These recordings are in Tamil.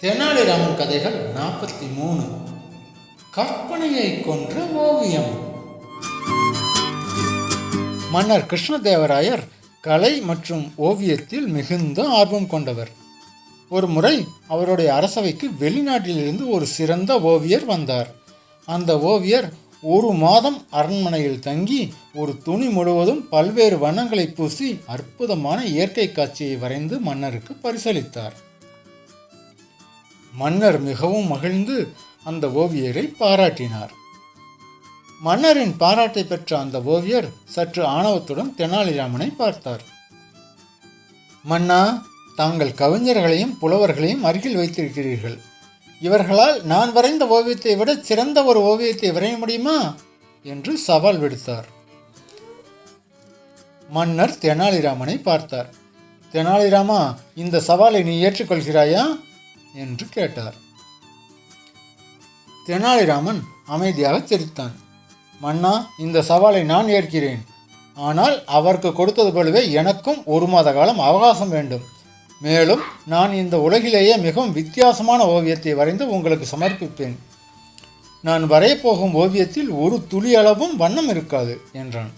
தெனாலிராமன் கதைகள் நாற்பத்தி மூணு. கற்பனையை கொன்ற ஓவியம். மன்னர் கிருஷ்ணதேவராயர் கலை மற்றும் ஓவியத்தில் மிகுந்த ஆர்வம் கொண்டவர். ஒரு முறை அவருடைய அரசவைக்கு வெளிநாட்டிலிருந்து ஒரு சிறந்த ஓவியர் வந்தார். அந்த ஓவியர் ஒரு மாதம் அரண்மனையில் தங்கி ஒரு துணி முழுவதும் பல்வேறு வண்ணங்களை பூசி அற்புதமான இயற்கை காட்சியை வரைந்து மன்னருக்கு பரிசளித்தார். மன்னர் மிகவும் மகிழ்ந்து அந்த ஓவியரை பாராட்டினார். மன்னரின் பாராட்டை பெற்ற அந்த ஓவியர் சற்று ஆணவத்துடன் தெனாலிராமனை பார்த்தார். மன்னா தாங்கள் கவிஞர்களையும் புலவர்களையும் அருகில் வைத்திருக்கிறீர்கள். இவர்களால் நான் வரைந்த ஓவியத்தை விட சிறந்த ஒரு ஓவியத்தை வரைய முடியுமா? என்று சவால் விடுத்தார். மன்னர் தெனாலிராமனை பார்த்தார். தெனாலிராமா இந்த சவாலை நீ ஏற்றுக்கொள்கிறாயா? என்று கேட்டார். தெனாலிராமன் அமைதியாக சிரித்தான். மன்னா இந்த சவாலை நான் ஏற்கிறேன். ஆனால் அவருக்கு கொடுத்தது போலவே எனக்கும் ஒரு மாத காலம் அவகாசம் வேண்டும். மேலும் நான் இந்த உலகிலேயே மிகவும் வித்தியாசமான ஓவியத்தை வரைந்து உங்களுக்கு சமர்ப்பிப்பேன். நான் வரையப்போகும் ஓவியத்தில் ஒரு துளி அளவும் வண்ணம் இருக்காது என்றான்.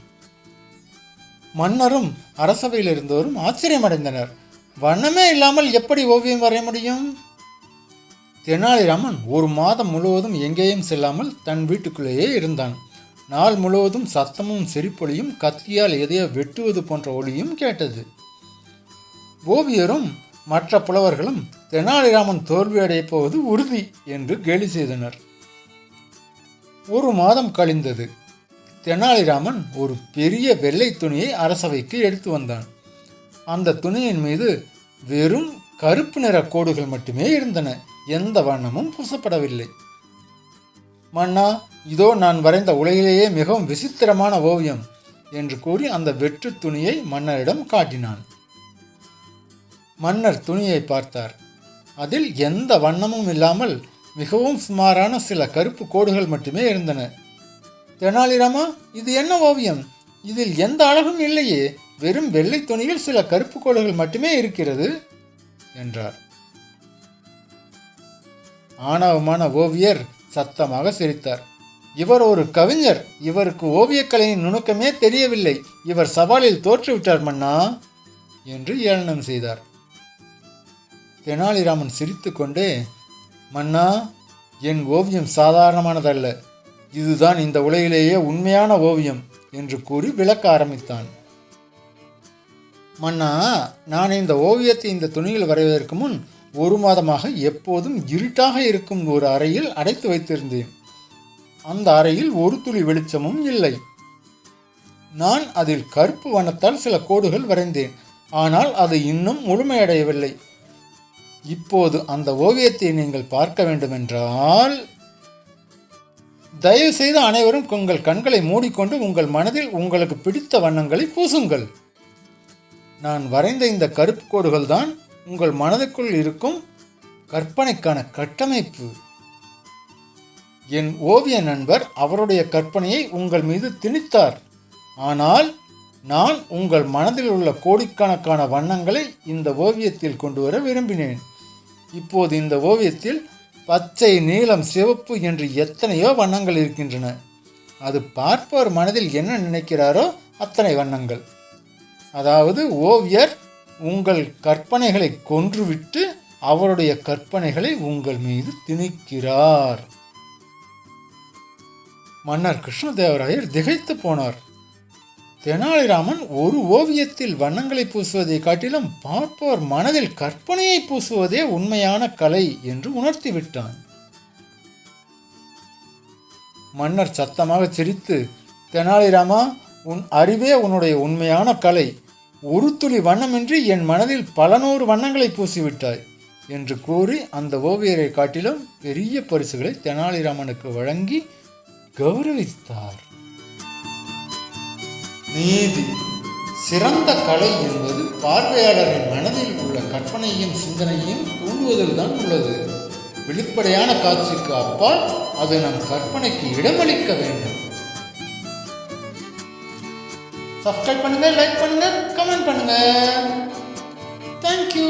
மன்னரும் அரசவையில் இருந்தவரும் ஆச்சரியமடைந்தனர். வண்ணமே இல்லாமல் எப்படி ஓவியம் வரைய முடியும்? தெனாலிராமன் ஒரு மாதம் முழுவதும் எங்கேயும் செல்லாமல் தன் வீட்டுக்குள்ளேயே இருந்தான். நாள் முழுவதும் சத்தமும் சிரிப்பொலியும் கத்தியால் எதையோ வெட்டுவது போன்ற ஒளியும் கேட்டது. ஓவியரும் மற்ற புலவர்களும் தெனாலிராமன் தோல்வியடையப் போவது உறுதி என்று கேலி செய்தனர். ஒரு மாதம் கழிந்தது. தெனாலிராமன் ஒரு பெரிய வெள்ளை துணியை அரசவைக்கு எடுத்து வந்தான். அந்த துணியின் மீது வெறும் கருப்பு நிற கோடுகள் மட்டுமே இருந்தன. எந்த வண்ணமும் பூசப்படவில்லை. மன்னா இதோ நான் வரைந்த உலகிலேயே மிகவும் விசித்திரமான ஓவியம் என்று கூறி அந்த வெற்று துணியை மன்னரிடம் காட்டினான். மன்னர் துணியை பார்த்தார். அதில் எந்த வண்ணமும் இல்லாமல் மிகவும் சுமாரான சில கருப்பு கோடுகள் மட்டுமே இருந்தன. தெனாலிராமா இது என்ன ஓவியம்? இதில் எந்த அழகும் இல்லையே. வெறும் வெள்ளை துணியில் சில கருப்பு கோடுகள் மட்டுமே இருக்கிறது. என்றார். ஆணவமான ஓவியர் சத்தமாக சிரித்தார். இவர் ஒரு கவிஞர். இவருக்கு ஓவியக்கலையின் நுணுக்கமே தெரியவில்லை. இவர் சவாலில் தோற்றுவிட்டார் மன்னா என்று ஏளனம் செய்தார். தெனாலிராமன் சிரித்துக்கொண்டே மன்னா என் ஓவியம் சாதாரணமானதல்ல. இதுதான் இந்த உலகிலேயே உண்மையான ஓவியம் என்று கூறி விளக்க ஆரம்பித்தான். மன்னா நான் இந்த ஓவியத்தை இந்த துணியில் வரைவதற்கு முன் ஒரு மாதமாக எப்போதும் இருட்டாக இருக்கும் ஒரு அறையில் அடைத்து வைத்திருந்தேன். அந்த அறையில் ஒரு துளி வெளிச்சமும் இல்லை. நான் அதில் கருப்பு வண்ணத்தால் சில கோடுகள் வரைந்தேன். ஆனால் அது இன்னும் முழுமையடையவில்லை. இப்போது அந்த ஓவியத்தை நீங்கள் பார்க்க வேண்டுமென்றால் தயவுசெய்து அனைவரும் உங்கள் கண்களை மூடிக்கொண்டு உங்கள் மனதில் உங்களுக்கு பிடித்த வண்ணங்களை பூசுங்கள். நான் வரைந்த இந்த கருப்பு கோடுகள் தான் உங்கள் மனதுக்குள் இருக்கும் கற்பனைக்கான கட்டமைப்பு. என் ஓவிய நண்பர் அவருடைய கற்பனையை உங்கள் மீது திணித்தார். ஆனால் நான் உங்கள் மனதில் உள்ள கோடிக்கணக்கான வண்ணங்களை இந்த ஓவியத்தில் கொண்டு வர விரும்பினேன். இப்போது இந்த ஓவியத்தில் பச்சை நீலம் சிவப்பு என்று எத்தனையோ வண்ணங்கள் இருக்கின்றன. அது பார்ப்பவர் மனதில் என்ன நினைக்கிறாரோ அத்தனை வண்ணங்கள். அதாவது ஓவியர் உங்கள் கற்பனைகளை கொன்றுவிட்டு அவருடைய கற்பனைகளை உங்கள் மீது திணிக்கிறார். மன்னர் கிருஷ்ணதேவராயர் திகைத்து போனார். தெனாலிராமன் ஒரு ஓவியத்தில் வண்ணங்களை பூசுவதை காட்டிலும் பார்ப்பவர் மனதில் கற்பனையை பூசுவதே உண்மையான கலை என்று உணர்த்திவிட்டான். மன்னர் சத்தமாக சிரித்து தெனாலிராமா உன் அறிவே உன்னுடைய உண்மையான கலை. ஒரு துளி வண்ணமின்றி என் மனதில் பல நூறு வண்ணங்களை பூசிவிட்டாய் என்று கூறி அந்த ஓவியரை காட்டிலும் பெரிய பரிசுகளை தெனாலிராமனுக்கு வழங்கி கௌரவித்தார். நீதி. சிறந்த கலை என்பது பார்வையாளரின் மனதில் உள்ள கற்பனையும் சிந்தனையும் தூண்டுவதில் தான் உள்ளது. வெளிப்படையான காட்சிக்கு அப்பால் அது நம் கற்பனைக்கு இடமளிக்க வேண்டும். சப்ஸ்கிரைப் பண்ணுங்க லைக் பண்ணுங்க கமெண்ட் பண்ணுங்க. தேங்க்யூ